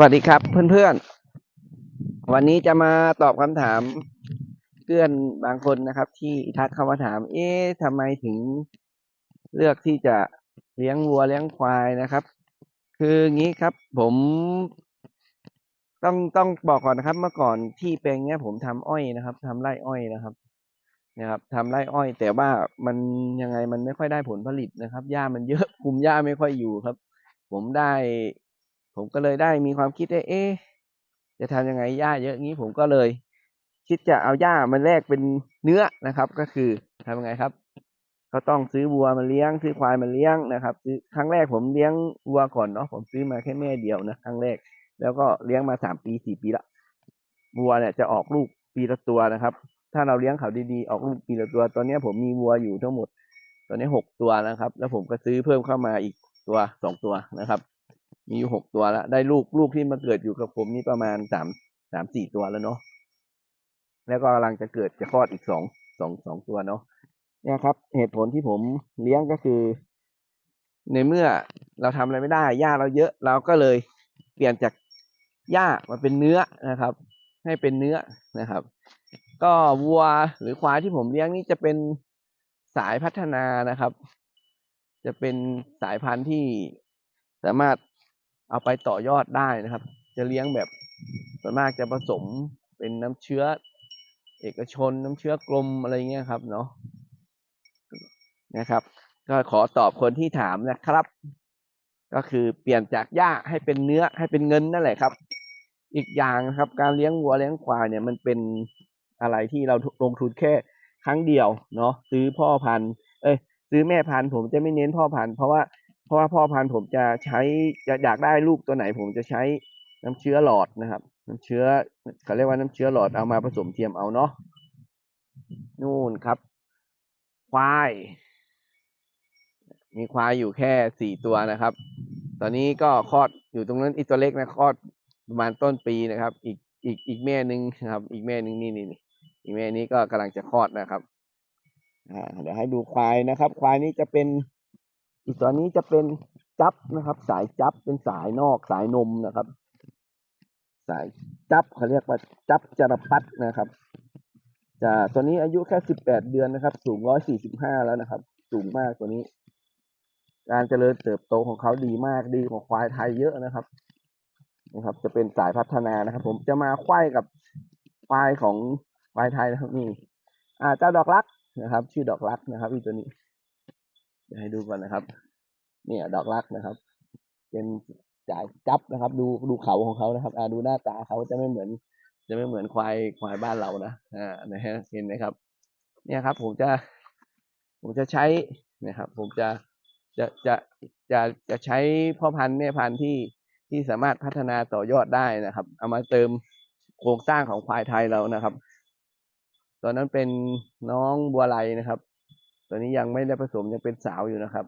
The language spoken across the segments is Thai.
วัสดีครับเพื่อนๆ วันนี้จะมาตอบคำถามเพื่อนบางคนนะครับ ที่ทักเข้ามาถาม เอ๊ะทำไมถึงเลือกที่จะเลี้ยงวัวเลี้ยงควายนะครับ คืองี้ครับ ผมต้องต้องบอกก่อนนะครับ เมื่อก่อนที่แปลงเนี้ย ผมทำอ้อยนะครับทำไร่อ้อยนะครับนะครับทำไร่อ้อย แต่ว่ามันยังไงมันไม่ค่อยได้ผลผลิตนะครับหญ้ามันเยอะคุมหญ้าไม่ค่อยอยู่ครับ ผมได้ ผมก็เลยได้มีความคิดว่าเอ๊ะจะทำยังไงหญ้าเยอะงี้ผมก็เลย คิดจะเอาหญ้ามาแลกเป็นเนื้อนะครับ ก็คือทำยังไงครับ ก็ต้องซื้อวัวมาเลี้ยง ซื้อควายมาเลี้ยงนะครับ ซื้อครั้งแรกผมเลี้ยงวัวก่อนเนาะผมซื้อมาแค่แม่เดียวนะครั้งแรก แล้วก็เลี้ยงมาสามปีสี่ปีละวัวเนี่ยจะออกลูกปีละตัวนะครับ ถ้าเราเลี้ยงเขาดีๆออกลูกปีละตัว ตอนนี้ผมมีวัวอยู่ทั้งหมด ตอนนี้หกตัวนะครับ แล้วผมก็ซื้อเพิ่มเข้ามาอีกตัวสองตัวนะครับ มีอยู่หกตัวแล้ว ได้ลูกลูกที่มาเกิดอยู่กับผมนี่ประมาณสามสามสี่ตัวแล้วเนาะแล้วก็กำลังจะเกิดจะคลอดอีกสองสองสองตัวเนาะเนี่ยครับ เหตุผลที่ผมเลี้ยงก็คือ ในเมื่อเราทำอะไรไม่ได้หญ้าเราเยอะเราก็เลยเปลี่ยนจากหญ้ามาเป็นเนื้อนะครับ ให้เป็นเนื้อนะครับ ก็วัวหรือควายที่ผมเลี้ยงนี่จะเป็นสายพัฒนานะครับ จะเป็นสายพันธุ์ที่สามารถ เอาไปต่อยอดได้นะครับ จะเลี้ยงแบบส่วนมากจะผสมเป็นน้ำเชื้อ เอกชนน้ำเชื้อกลมอะไรเงี้ยครับเนาะนะครับ ก็ขอตอบคนที่ถามนะครับ ก็คือเปลี่ยนจากหญ้าให้เป็นเนื้อให้เป็นเงินนั่นแหละครับ อีกอย่างครับ การเลี้ยงวัวเลี้ยงควายเนี่ยมันเป็นอะไรที่เราลงทุนแค่ครั้งเดียวเนาะซื้อพ่อพันธุ์ เอ้ยซื้อแม่พันธุ์ผมจะไม่เน้นพ่อพันธุ์เพราะว่า เพราะว่าพ่อพันธุ์ผมจะใช้จะอยากได้ลูกตัวไหน ผมจะใช้น้ำเชื้อหลอดนะครับ น้ำเชื้อเขาเรียกว่าน้ำเชื้อหลอดเอามาผสมเทียมเอาเนาะนู่นครับ ควาย มีควายอยู่แค่สี่ตัวนะครับ ตอนนี้ก็คลอดอยู่ตรงนั้นอีกตัวเล็กนะคลอดประมาณต้นปีนะครับ อีกอีกอีกแม่หนึ่งนะครับ อีกแม่หนึ่งนี่นี่อีกแม่นี้ก็กำลังจะคลอดนะครับอ่าเดี๋ยวให้ดูควายนะครับ ควายนี้จะเป็น อีกตัวนี้จะเป็นจับนะครับ สายจับเป็นสายนอกสายนมนะครับ สายจับเขาเรียกว่าจับจรปัดนะครับจะตัวนี้อายุแค่สิบแปดเดือนนะครับ สูงร้อยสี่สิบห้าแล้วนะครับ สูงมากตัวนี้ การเจริญเติบโตของเขาดีมากดีกว่าควายไทยเยอะนะครับนะครับ จะเป็นสายพัฒนานะครับ ผมจะมาควายกับควายของควายไทยนะครับนี่ อ่าเจ้าดอกรักนะครับ ชื่อดอกรักนะครับอีตัวนี้ เดี๋ยวให้ดูก่อนนะครับ เนี่ย ดอกรักนะครับ เป็นจ่ายจับนะครับ ดูดูเขาของเขานะครับ อ่าดูหน้าตาเขาจะไม่เหมือน จะไม่เหมือนควายควายบ้านเรานะอ่านะฮะเห็นไหมครับ เนี่ยครับ ผมจะ ผมจะใช้นะครับ ผมจะจะจะจะจะใช้พ่อพันธุ์แม่พันธุ์ที่ที่สามารถพัฒนาต่อยอดได้นะครับ เอามาเติมโครงสร้างของควายไทยเรานะครับ ตอนนั้นเป็นน้องบัวไลนะครับ ตอนนี้ยังไม่ได้ผสมยังเป็นสาวอยู่นะครับ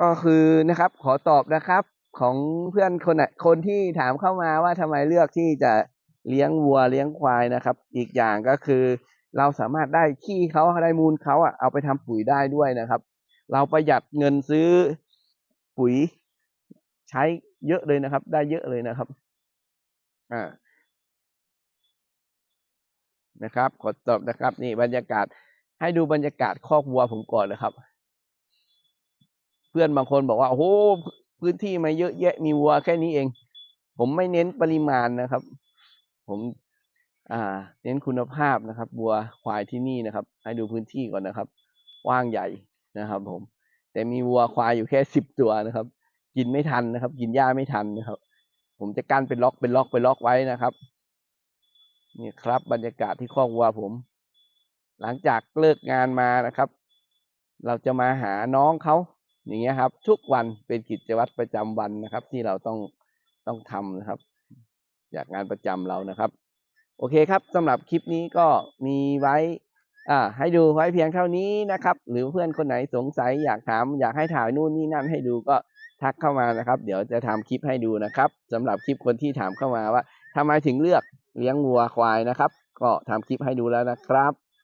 ก็คือนะครับ ขอตอบนะครับ ของเพื่อนคนไหนคนที่ถามเข้ามาว่าทำไมเลือกที่จะเลี้ยงวัวเลี้ยงควายนะครับ อีกอย่างก็คือ เราสามารถได้ขี้เขาได้มูลเขาอะเอาไปทำปุ๋ยได้ด้วยนะครับ เราประหยัดเงินซื้อปุ๋ยใช้เยอะเลยนะครับ ได้เยอะเลยนะครับ อ่านะครับขอตอบนะครับ นี่บรรยากาศ ให้ดูบรรยากาศคอกวัวผมก่อนเลยครับ เพื่อนบางคนบอกว่าโอ้โหพื้นที่มาเยอะแยะมีวัวแค่นี้เอง ผมไม่เน้นปริมาณนะครับ ผมอ่า เน้นคุณภาพนะครับวัวควายที่นี่นะครับ ให้ดูพื้นที่ก่อนนะครับกว้างใหญ่นะครับ ผม แต่มีวัวควายอยู่แค่สิบตัวนะครับ กินไม่ทันนะครับ กินหญ้าไม่ทันนะครับ ผมจะกั้นเป็นล็อกเป็นล็อกเป็นล็อกไว้นะครับนี่ครับ บรรยากาศที่คอกวัวผม หลังจากเลิกงานมานะครับ เราจะมาหาน้องเขาอย่างเงี้ยครับ ทุกวันเป็นกิจวัตรประจำวันนะครับ ที่เราต้องต้องทำนะครับ จากงานประจำเรานะครับ โอเคครับสำหรับคลิปนี้ก็มีไว้อ่าให้ดูไว้เพียงเท่านี้นะครับ หรือเพื่อนคนไหนสงสัยอยากถามอยากให้ถ่ายนู่นนี่นั่นให้ดูก็ทักเข้ามานะครับ เดี๋ยวจะทำคลิปให้ดูนะครับสำหรับคลิปคนที่ถามเข้ามาว่าทำไมถึงเลือกเลี้ยงวัวควายนะครับ ก็ทำคลิปให้ดูแล้วนะครับ